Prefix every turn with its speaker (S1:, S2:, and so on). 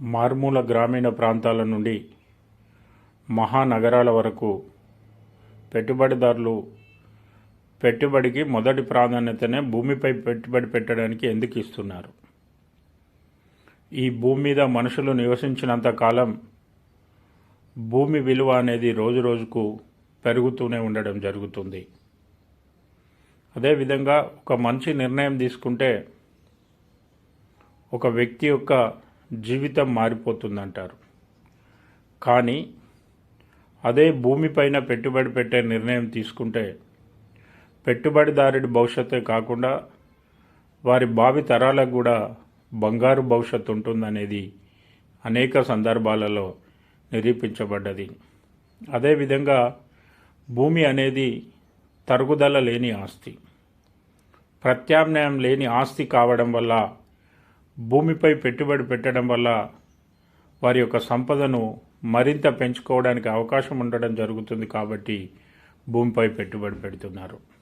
S1: మారుమూల గ్రామీణ ప్రాంతాల నుండి మహానగరాల వరకు పెట్టుబడిదారులు పెట్టుబడికి మొదటి ప్రాధాన్యతనే భూమిపై పెట్టుబడి పెట్టడానికి ఎందుకు ఇస్తున్నారు? ఈ భూమి మీద మనుషులు నివసించినంత కాలం భూమి విలువ అనేది రోజు రోజుకు పెరుగుతూనే ఉండడం జరుగుతుంది. అదేవిధంగా ఒక మంచి నిర్ణయం తీసుకుంటే ఒక వ్యక్తి యొక్క జీవితం మారిపోతుందంటారు. కానీ అదే భూమిపైన పెట్టుబడి పెట్టే నిర్ణయం తీసుకుంటే పెట్టుబడిదారుడి భవిష్యత్తే కాకుండా వారి భావి తరాలకు కూడా బంగారు భవిష్యత్తు ఉంటుందనేది అనేక సందర్భాలలో నిరూపించబడ్డది. అదేవిధంగా భూమి అనేది తరుగుదల లేని ఆస్తి. ప్రత్యామ్నాయం లేని ఆస్తి కావడం వల్ల భూమిపై పెట్టుబడి పెట్టడం వల్ల వారి యొక్క సంపదను మరింత పెంచుకోవడానికి అవకాశం ఉండడం జరుగుతుంది కాబట్టి భూమిపై పెట్టుబడి పెడుతున్నారు.